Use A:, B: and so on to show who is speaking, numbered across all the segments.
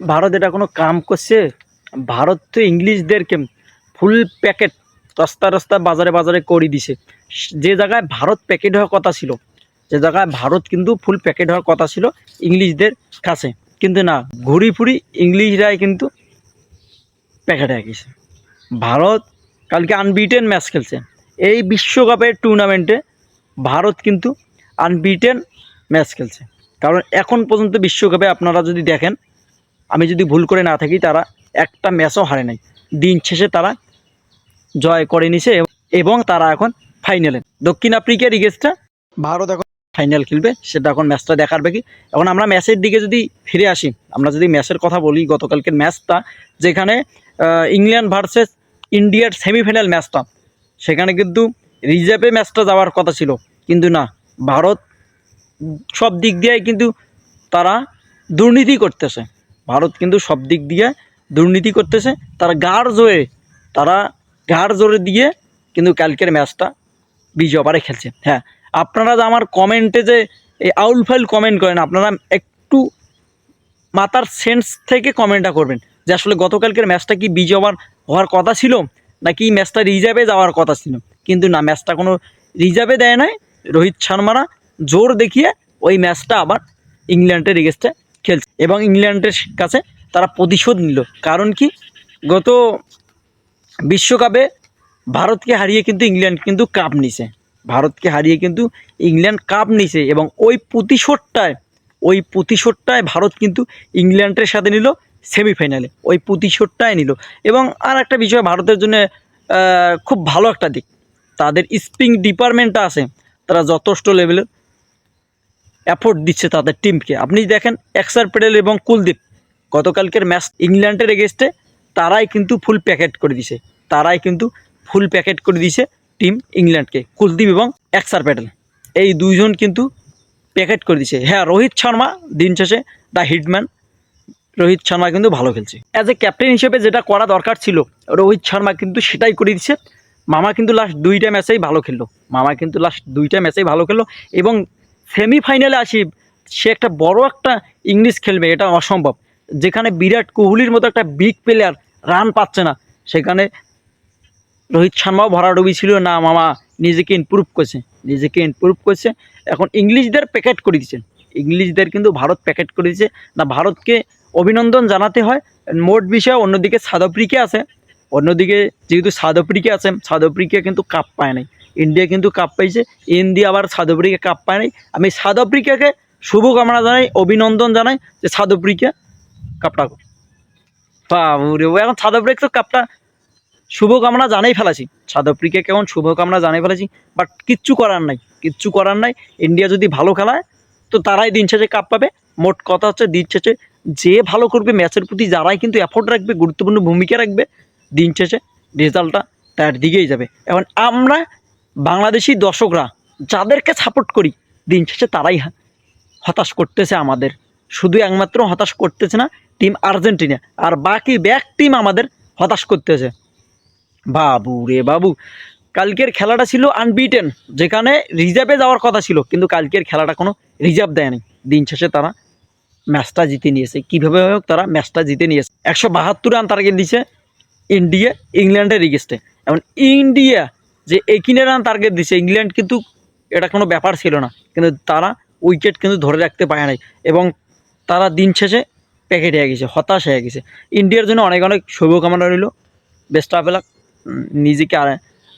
A: ভারত এটা কোনো কাম করছে? ভারত তো ইংলিশদেরকে ফুল প্যাকেট রাস্তা রাস্তা বাজারে বাজারে করে দিছে। যে জায়গায় ভারত প্যাকেট হওয়ার কথা ছিল, যে জায়গায় ভারত কিন্তু ফুল প্যাকেট হওয়ার কথা ছিল ইংলিশদের কাছে। কিন্তু না, ঘুরি ফুরি ইংলিশরাই কিন্তু প্যাকেট হয়ে গেছে। ভারত কালকে আনবিটেন ম্যাচ খেলছে। এই বিশ্বকাপের টুর্নামেন্টে ভারত কিন্তু আনবিটেন ম্যাচ খেলছে। কারণ এখন পর্যন্ত বিশ্বকাপে আপনারা যদি দেখেন আমি যদি ভুল করে না থাকি, তারা একটা ম্যাচও হারে নাই। দিন শেষে তারা জয় করে নিছে এবং- তারা এখন ফাইনালে দক্ষিণ আফ্রিকার ইগেস্টটা ভারত এখন ফাইনাল খেলবে, সেটা এখন ম্যাচটা দেখার বাকি। এখন আমরা ম্যাচের দিকে যদি ফিরে আসি, আমরা যদি ম্যাচের কথা বলি, গতকালকের ম্যাচটা যেখানে ইংল্যান্ড ভার্সেস ইন্ডিয়ার সেমিফাইনাল ম্যাচটা সেখানে কিন্তু রিজার্ভে ম্যাচটা যাওয়ার কথা ছিল। কিন্তু না, ভারত সব দিক দিয়ে কিন্তু তারা দুর্নীতি করতেছে। ভারত কিন্তু সব দিক দিয়ে দুর্নীতি করতেছে। তারা গাড় জোরে, তারা গাড় জোরে দিয়ে কিন্তু কালকের ম্যাচটা বিজয় ওভারে খেলছে। হ্যাঁ আপনারা যে আমার কমেন্টে যে এই আউল ফাইল কমেন্ট করেন, আপনারা একটু মাথার সেন্স থেকে কমেন্টটা করবেন। যে আসলে গতকালকের ম্যাচটা কি বিজয় ওভার হওয়ার কথা ছিল, নাকি ম্যাচটা রিজার্ভে যাওয়ার কথা ছিল? কিন্তু না, ম্যাচটা কোনো রিজার্ভে দেয় নাই। রোহিত শর্মারা জোর দেখিয়ে ওই ম্যাচটা আবার ইংল্যান্ডের এগেস্টে এবং ইংল্যান্ডের কাছে তারা প্রতিশোধ নিল। কারণ কি? গত বিশ্বকাপে ভারতকে হারিয়ে কিন্তু ইংল্যান্ড কিন্তু কাপ নিছে। ভারতকে হারিয়ে কিন্তু ইংল্যান্ড কাপ নিছে এবং ওই প্রতিশোধটায় ওই প্রতিশোধটায় ভারত কিন্তু ইংল্যান্ডের সাথে নিল সেমিফাইনালে ওই প্রতিশোধটাই নিল। এবং আর একটা বিষয়, ভারতের জন্য খুব ভালো একটা দিক। তাদের স্পিং ডিপার্টমেন্টটা আছে। তারা যথেষ্ট লেভেলের অ্যাফোর্ট দিচ্ছে তাদের টিমকে। আপনি দেখেন এক্সার প্যাটেল এবং কুলদীপ, গতকালকের ম্যাচ ইংল্যান্ডের এগেস্টে তারাই কিন্তু ফুল প্যাকেট করে দিছে। তারাই কিন্তু ফুল প্যাকেট করে দিছে টিম ইংল্যান্ডকে, কুলদীপ এবং এক্সার প্যাটেল এই দুইজন কিন্তু প্যাকেট করে দিছে। হ্যাঁ রোহিত শর্মা দিন শেষে দ্য হিটম্যান রোহিত শর্মা কিন্তু ভালো খেলছে। অ্যাজ এ ক্যাপ্টেন হিসেবে যেটা করা দরকার ছিল, রোহিত শর্মা কিন্তু সেটাই করে দিচ্ছে। মামা কিন্তু লাস্ট দুইটা ম্যাচেই ভালো খেললো। মামা কিন্তু লাস্ট দুইটা ম্যাচেই ভালো খেললো এবং সেমিফাইনালে আসি, সে একটা বড় একটা ইংলিশ খেলবে, এটা অসম্ভব। যেখানে বিরাট কোহলির মতো একটা বিগ প্লেয়ার রান পাচ্ছে না, সেখানে রোহিত শর্মাও ভরাডুবি ছিল, না মামা, নিজেকে ইমপ্রুভ করছে, নিজেকে ইমপ্রুভ করছে। এখন ইংলিশদের প্যাকেট করে দিচ্ছেন ইংলিশদের কিন্তু ভারত প্যাকেট করে দিচ্ছে না, ভারতকে অভিনন্দন জানাতে হয়। মোট বিষয়, অন্যদিকে সাদপ্রিকে আছে। অন্যদিকে যেহেতু সাদপ্রিকে আছে, সাদপ্রিকে কিন্তু কাপ পায় নাই। ইন্ডিয়া কিন্তু কাপ পাইছে। ইন্ডিয়া আবার সাউথ আফ্রিকা কাপ পায় নাই। আমি সাদপ্রিকাকে শুভকামনা জানাই, অভিনন্দন জানাই যে সাউথ আফ্রিকা কাপটা এখন সাদপ্রিক তো কাপটা শুভকামনা জানাই ফেলাছি। সাদপ্রিকে কেমন শুভকামনা জানাই ফেলাছি। বাট কিচ্ছু করার নাই, কিচ্ছু করার নাই। ইন্ডিয়া যদি ভালো খেলায়, তো তারাই দিন শেষে কাপ পাবে। মোট কথা হচ্ছে দিন শেষে যে ভালো করবে ম্যাচের প্রতি যারাই কিন্তু এফোর্ট রাখবে, গুরুত্বপূর্ণ ভূমিকা রাখবে, দিন শেষে রেজাল্টটা তার দিকেই যাবে। এখন আমরা বাংলাদেশি দর্শকরা যাদেরকে সাপোর্ট করি, দিন শেষে তারাই হতাশ করতেছে আমাদের। শুধু একমাত্র হতাশ করতেছে না টিম আর্জেন্টিনা। আর বাকি ব্যাক টিম আমাদের হতাশ করতেছে। বাবু রে বাবু, কালকের খেলাটা ছিল আনবিটেন যেখানে রিজার্ভে যাওয়ার কথা ছিল, কিন্তু কালকের খেলাটা কোনো রিজার্ভ দেয়নি দিন শেষে তারা ম্যাচটা জিতে নিয়েছে। কীভাবে হোক তারা ম্যাচটা জিতে নিয়েছে। একশো বাহাত্তর রান টার্গেট দিছে ইন্ডিয়া ইংল্যান্ডের রিগেস্টে এবং ইন্ডিয়া যে একিনে রান টার্গেট দিছে, ইংল্যান্ড কিন্তু এটা কোনো ব্যাপার ছিল না। কিন্তু তারা উইকেট কিন্তু ধরে রাখতে পারে নাই এবং তারা দিন শেষে প্যাকেট হয়ে গেছে, হতাশ হয়ে গেছে। ইন্ডিয়ার জন্য অনেক অনেক শুভকামনা রইল। বেস্ট অফ লাক নিজেকে আর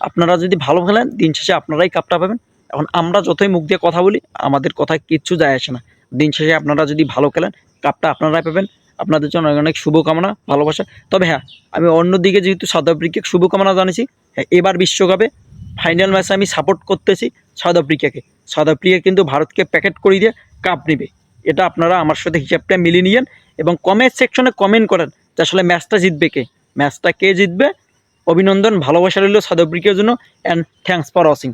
A: আপনারা যদি ভালো খেলেন, দিন শেষে আপনারাই কাপটা পাবেন। এখন আমরা যতই মুখ দিয়ে কথা বলি, আমাদের কথায় কিচ্ছু যায় আসে না। দিন শেষে আপনারা যদি ভালো খেলেন কাপটা আপনারাই পাবেন। আপনাদের জন্য অনেক অনেক শুভকামনা, ভালোবাসা। তবে হ্যাঁ আমি অন্যদিকে যেহেতু সাউথ আফ্রিকাকে শুভকামনা জানিয়েছি হ্যাঁ এবার বিশ্বকাপে ফাইনাল ম্যাচে আমি সাপোর্ট করতেছি সাউথ আফ্রিকাকে। সাউথ আফ্রিকা কিন্তু ভারতকে প্যাকেট করে দিয়ে কাপ নেবে। এটা আপনারা আমার সাথে হিসাবটা মিলিয়ে নিয়েন এবং কমেন্ট সেকশনে কমেন্ট করেন যে আসলে ম্যাচটা জিতবে কে। ম্যাচটা কে জিতবে? অভিনন্দন, ভালোবাসা রইল সাউথ আফ্রিকার জন্য অ্যান্ড থ্যাংকস ফর ওয়াচিং